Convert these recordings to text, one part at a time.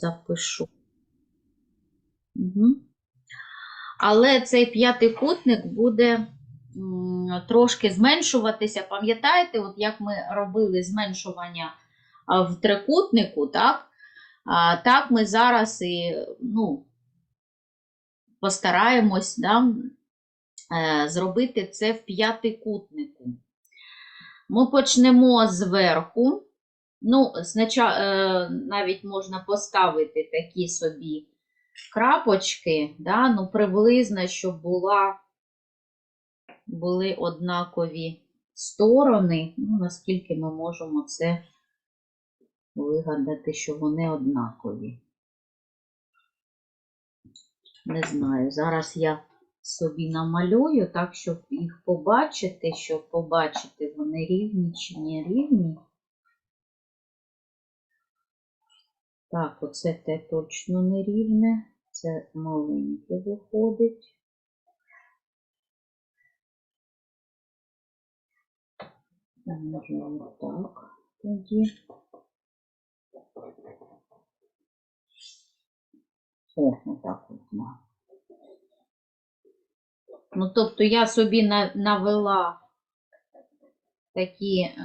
запишу. Угу. Але цей п'ятикутник буде трошки зменшуватися. Пам'ятаєте, от як ми робили зменшування в трикутнику, так? А, так ми зараз і ну, постараємось да, е, зробити це в п'ятикутнику. Ми почнемо зверху. Ну, спочатку навіть можна поставити такі собі крапочки, да? ну, приблизно, щоб була, були однакові сторони. Ну, наскільки ми можемо це вигадати, що вони однакові. Не знаю, зараз я собі намалюю, так, щоб їх побачити, щоб побачити, вони рівні чи не рівні. Так, оце те точно не рівне. Це маленьке виходить. Можемо так тоді. О, отак от маю. Ну, тобто я собі навела такі е,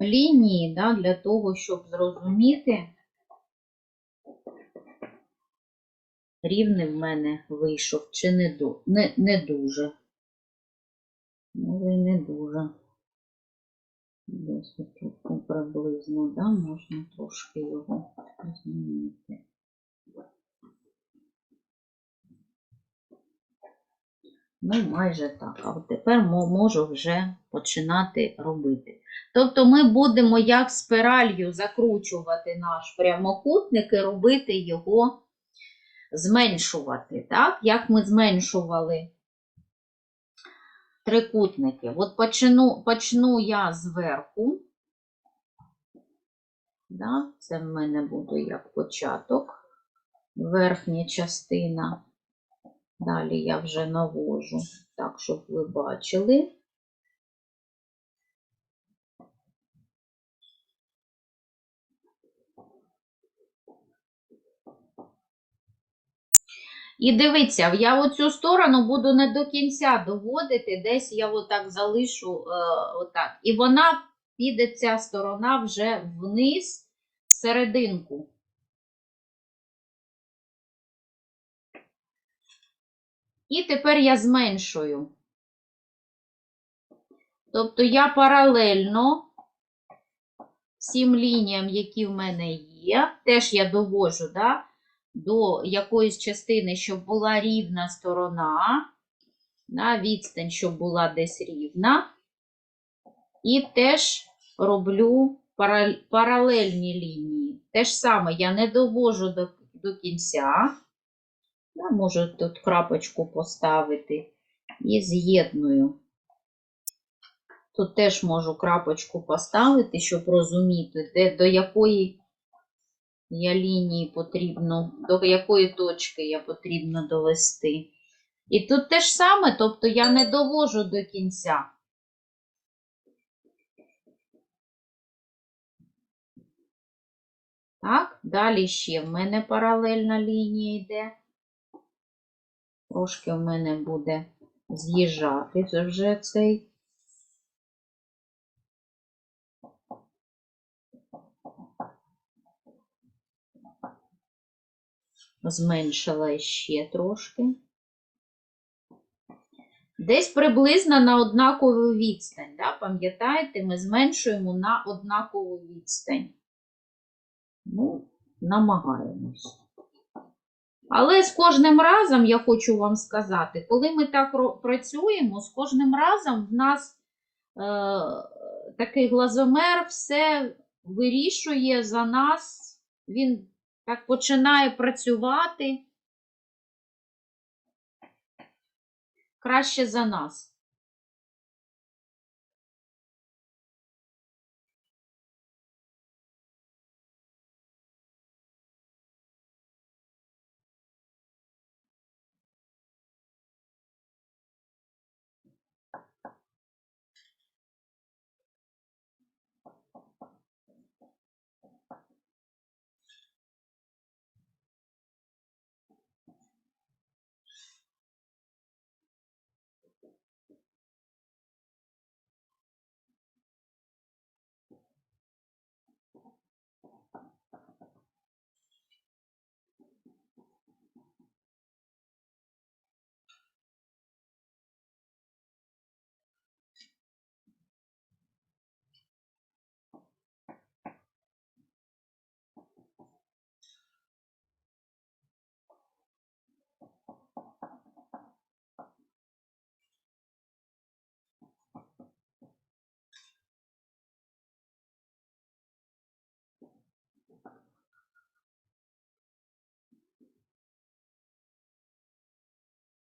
лінії да, для того, щоб зрозуміти, рівний в мене вийшов чи не, не, не дуже. Може, і не дуже. Десь тут ну, приблизно, да, можна трошки його змінити. Ну, майже так. А от тепер можу вже починати робити. Тобто ми будемо як спиралью закручувати наш прямокутник і робити його, зменшувати. Так? Як ми зменшували трикутники. От почну, почну я зверху. Да? Це в мене буде як початок, верхня частина. Далі я вже навожу так, щоб ви бачили. І дивіться, я оцю сторону буду не до кінця доводити, десь я отак залишу е, отак. І вона піде ця сторона вже вниз, серединку. І тепер я зменшую. Тобто я паралельно всім лініям, які в мене є, теж я довожу да, до якоїсь частини, щоб була рівна сторона, да, відстань, щоб була десь рівна. І теж роблю паралельні лінії. Те ж саме я не довожу до, до кінця. Я можу тут крапочку поставити і з'єдную. Тут теж можу крапочку поставити, щоб розуміти, де, до якої я лінії потрібно, до якої точки я потрібно довести. І тут те ж саме, тобто я не довожу до кінця. Так, далі ще в мене паралельна лінія йде. Трошки в мене буде з'їжджати вже цей. Зменшила ще трошки. Десь приблизно на однакову відстань. Да? Пам'ятаєте, ми зменшуємо на однакову відстань. Ну, намагаємось. Але з кожним разом, я хочу вам сказати, коли ми так працюємо, з кожним разом в нас е, такий глазомер все вирішує за нас, він так починає працювати краще за нас.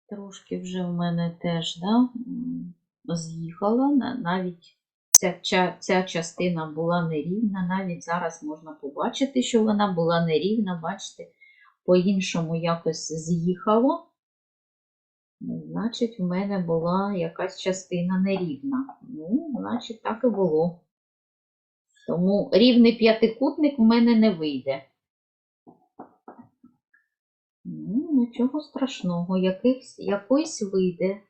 Трошки вже в мене теж да, з'їхала, навіть ця, ця, частина була нерівна, навіть зараз можна побачити, що вона була нерівна, бачите, по-іншому якось з'їхало. Ну, Значить, в мене була якась частина нерівна. Ну, значить, так і було. Тому рівний п'ятикутник в мене не вийде. Ну, нічого страшного, якийсь, якийсь вийде.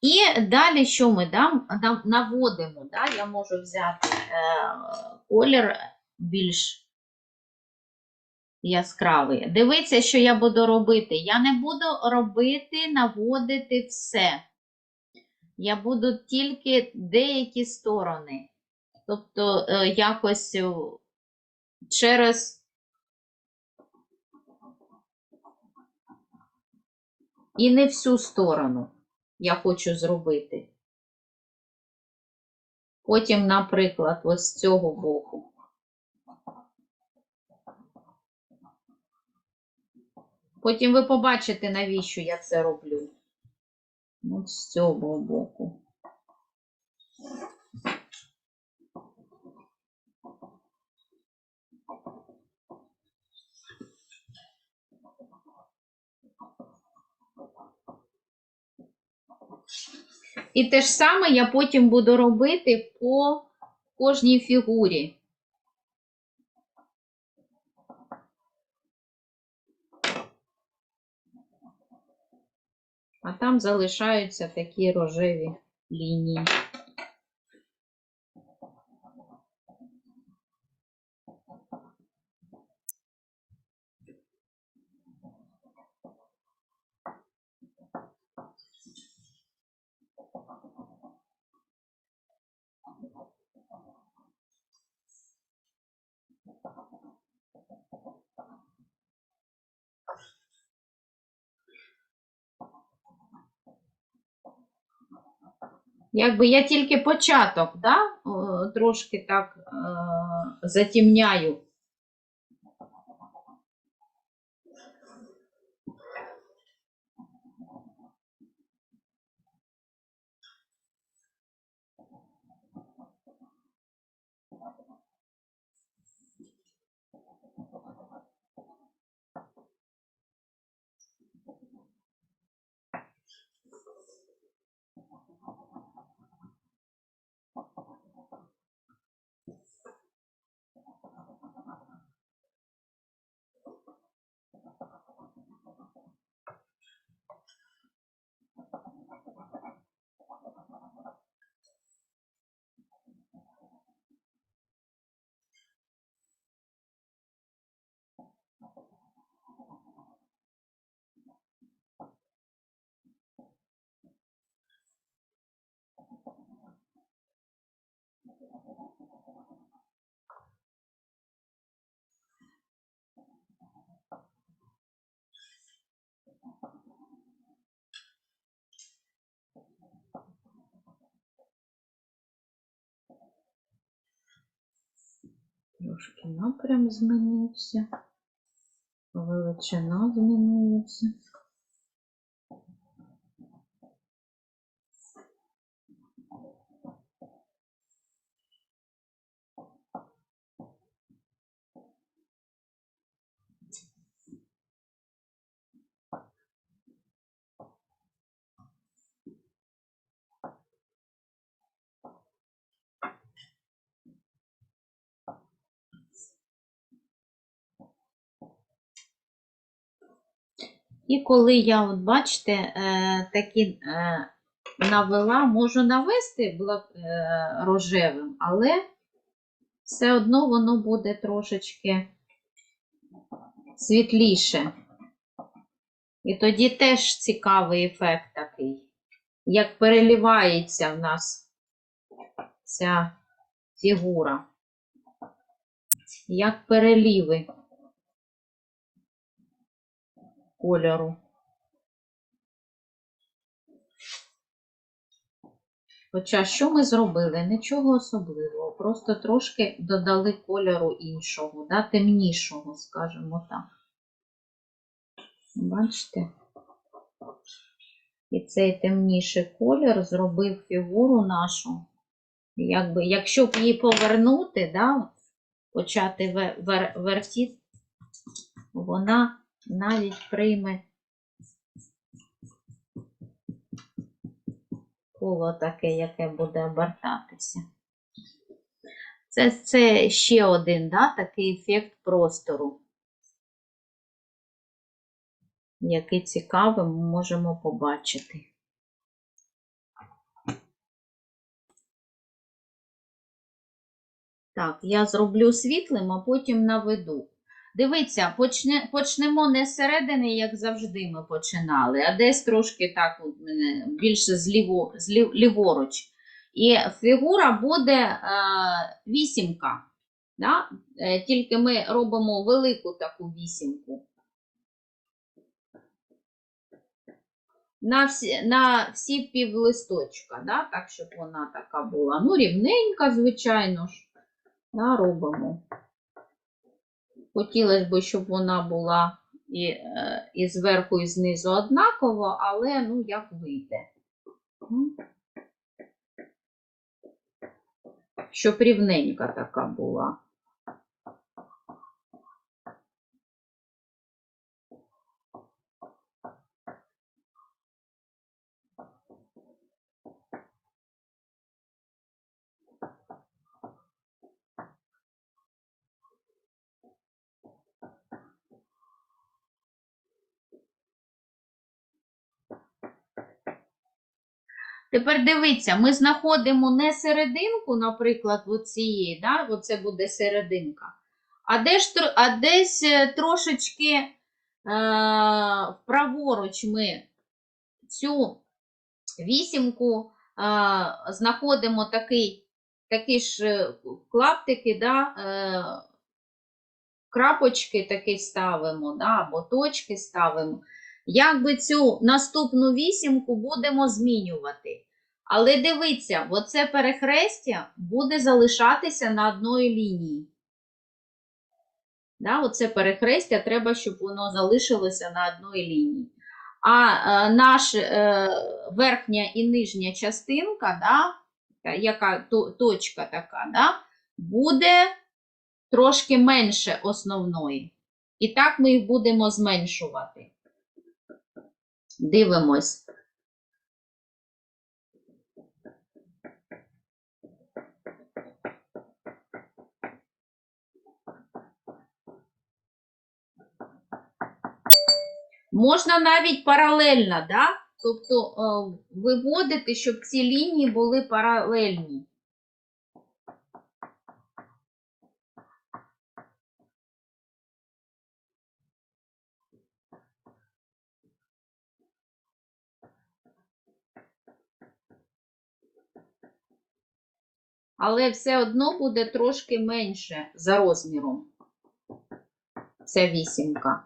І далі що ми да, наводимо? Да? Я можу взяти е, колір більш яскравий. Дивіться, що я буду робити. Я не буду робити, наводити все. Я буду тільки деякі сторони. Тобто е, якось е, через і не всю сторону я хочу зробити. Потім, наприклад, ось з цього боку. Потім ви побачите, навіщо я це роблю. Ось з цього боку. І те ж саме я потім буду робити по кожній фігурі. А там залишаються такі рожеві лінії. Якби я тільки початок, да, трошки так е, Трошки напрям змінився, величина змінилася. І коли я, от бачите, е, такі е, навела, можу навести е, рожевим, але все одно воно буде трошечки світліше. І тоді теж цікавий ефект такий, як переливається в нас ця фігура, як переліви кольору. Хоча, що ми зробили? Нічого особливого, просто трошки додали кольору іншого, да, темнішого, скажімо так. Бачите? І цей темніший колір зробив фігуру нашу. Якби, Якщо б її повернути, да, почати вертіти, вона навіть прийме коло таке, яке буде обертатися. Це, це ще один да, такий ефект простору, який цікавий ми можемо побачити. Так, я зроблю світлим, а потім наведу. Дивіться, почне, почнемо не з середини, як завжди ми починали, а десь трошки так більше зліво, злів, ліворуч. І фігура буде е, вісімка. Да? Е, тільки ми робимо велику таку вісімку. На всі, на всі півлисточка, да? так, щоб вона така була. Ну, рівненька, звичайно ж. Да, робимо. Хотілося б, щоб вона була і, е, і зверху, і знизу однаково, але ну як вийде. Щоб рівненька така була. Тепер дивіться, ми знаходимо не серединку, наприклад, оцієї, да? оце буде серединка, а, десь, а десь е, трошечки е, вправоруч ми цю вісімку е, знаходимо такий, такі ж е, клаптики, да? е, крапочки такі ставимо, да? або точки ставимо. Якби цю наступну вісімку будемо змінювати. Але дивіться, оце перехрестя буде залишатися на одній лінії. Да, оце перехрестя треба, щоб воно залишилося на одній лінії. А е, наша е, верхня і нижня частинка, да, яка то, точка така, да, буде трошки менше основної. І так ми їх будемо зменшувати. Дивимось. Можна навіть паралельно, да? тобто е, виводити, щоб ці лінії були паралельні. Але все одно буде трошки менше за розміром. Ця вісімка.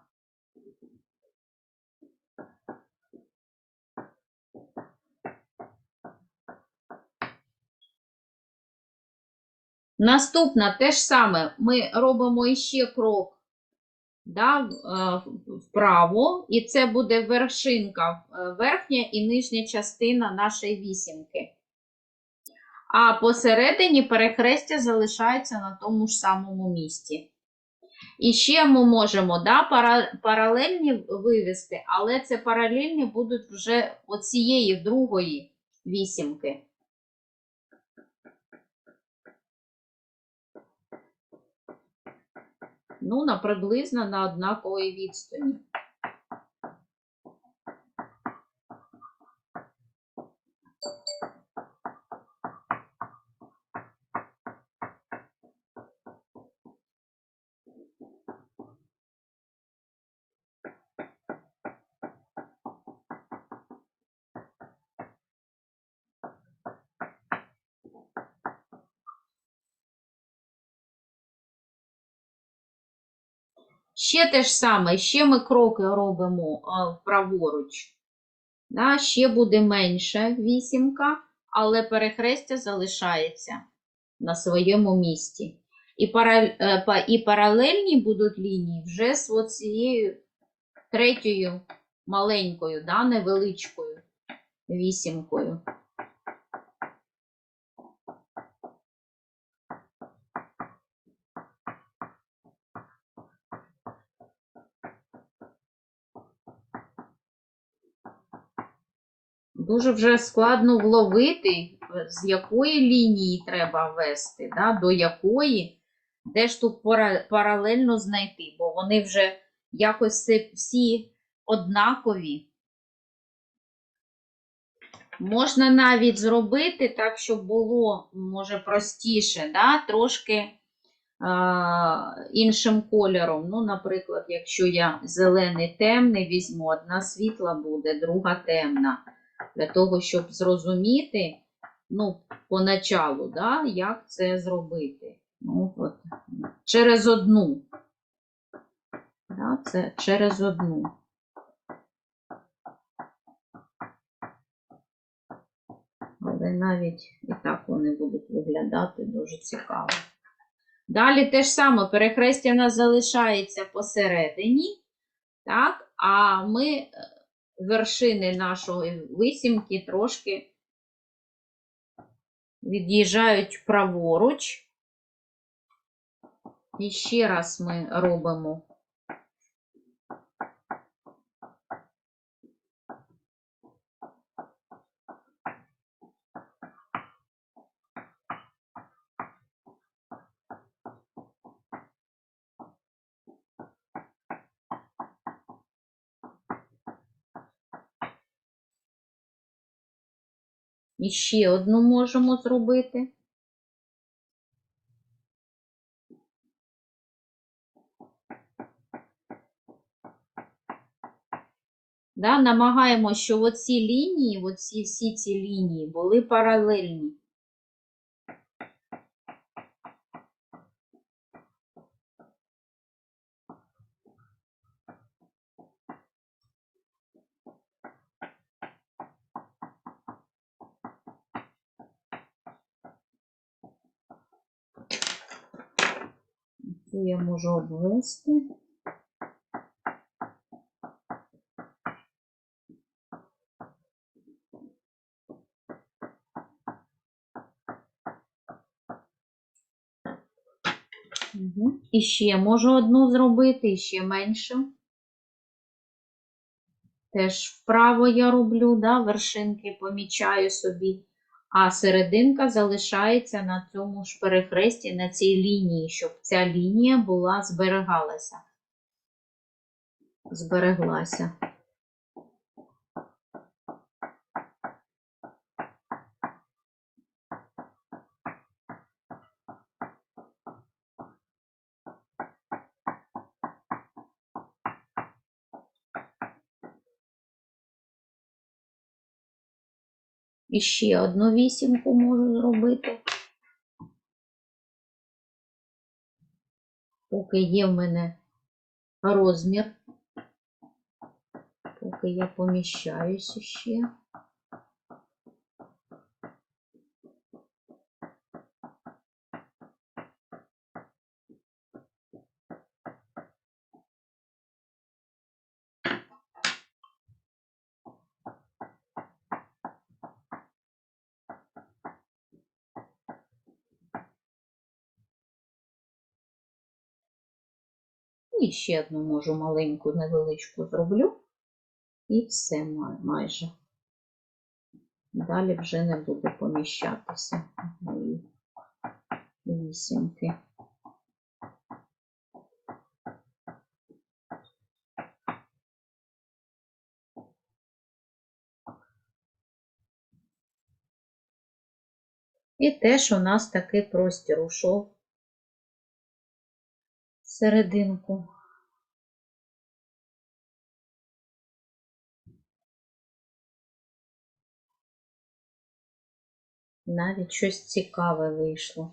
Наступна те ж саме, ми робимо іще крок да, е, вправо, і це буде вершинка, е, верхня і нижня частина нашої вісімки. А посередині перехрестя залишається на тому ж самому місці. І ще ми можемо да, паралельні вивести, але це паралельні будуть вже оцієї другої вісімки. Ну, на приблизно на однаковій відстані. Ще те ж саме, ще ми кроки робимо праворуч. Да, ще буде менша вісімка, але перехрестя залишається на своєму місці. І, е, паралельні будуть лінії вже з оцією третьою маленькою, да, невеличкою вісімкою. Дуже вже складно вловити, з якої лінії треба вести, да, до якої, де ж тут паралельно знайти, бо вони вже якось всі однакові. Можна навіть зробити так, щоб було, може, простіше, да, трошки іншим кольором. Ну, наприклад, якщо я зелений темний візьму, одна світла буде, друга темна. Для того, щоб зрозуміти, ну, поначалу, да, як це зробити. Ну, от, через одну. Да, це через одну. Але навіть і так вони будуть виглядати дуже цікаво. Далі те ж саме, перехрестя у нас залишається посередині, так, а ми е, вершини нашої висімки трошки від'їжджають праворуч. І ще раз ми робимо І ще одну можемо зробити. Да, намагаємося, щоб оці лінії, оці, всі ці лінії були паралельні. Це я можу обвести. Угу. І ще можу одну зробити, і ще меншу. Теж вправо я роблю, да, вершинки помічаю собі, а серединка залишається на цьому ж перехресті, на цій лінії, щоб ця лінія була зберегалася. Збереглася. І ще одну вісімку можу зробити. Поки є в мене розмір, поки я поміщаюся ще. І ще одну можу маленьку, невеличку зроблю. І все майже. Далі вже не буде поміщатися мої вісімки. І теж у нас такий простір ушов в серединку. Навіть щось цікаве вийшло.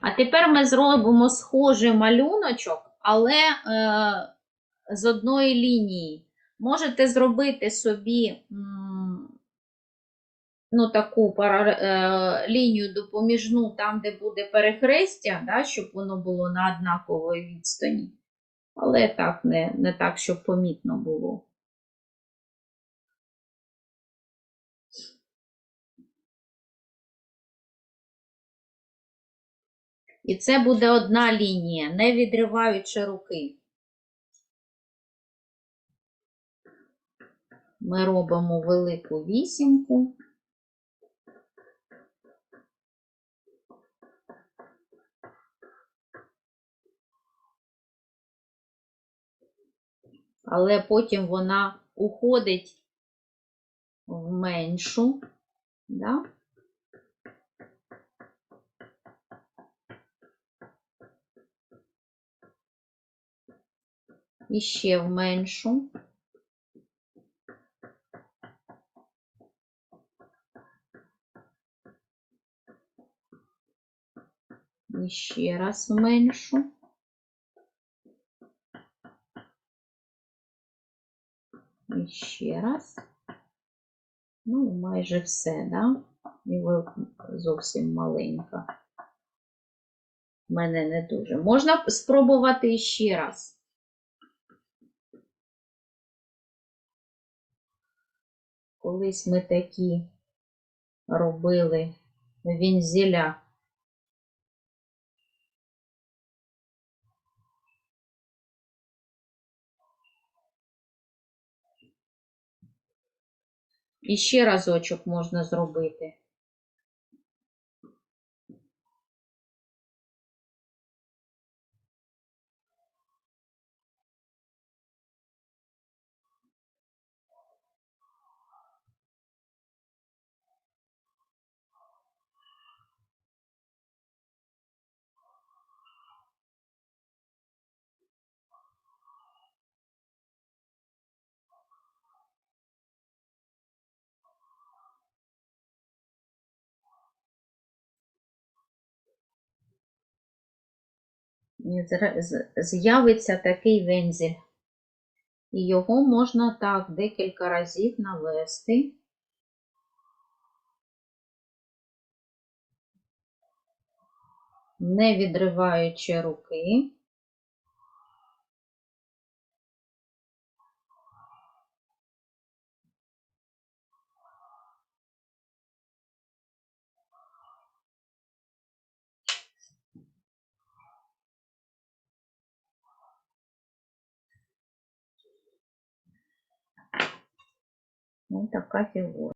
А тепер ми зробимо схожий малюночок, але е, з одної лінії. Можете зробити собі м, ну, таку пара, е, лінію допоміжну, там, де буде перехрестя, да, щоб воно було на однаковій відстані. Але так, не, не так, щоб помітно було. І це буде одна лінія, не відриваючи руки. Ми робимо велику вісімку. Але потім вона уходить в меншу. Да? І ще в меншу. І ще раз в меншу. І ще раз. Ну, майже все, да? І зовсім маленька. У мене не дуже. Можна спробувати ще раз. Колись ми такі робили вінзеля. І ще разочок можна зробити. З'явиться такий вензель. І його можна так декілька разів навести. Не відриваючи руки. Ось така фігура.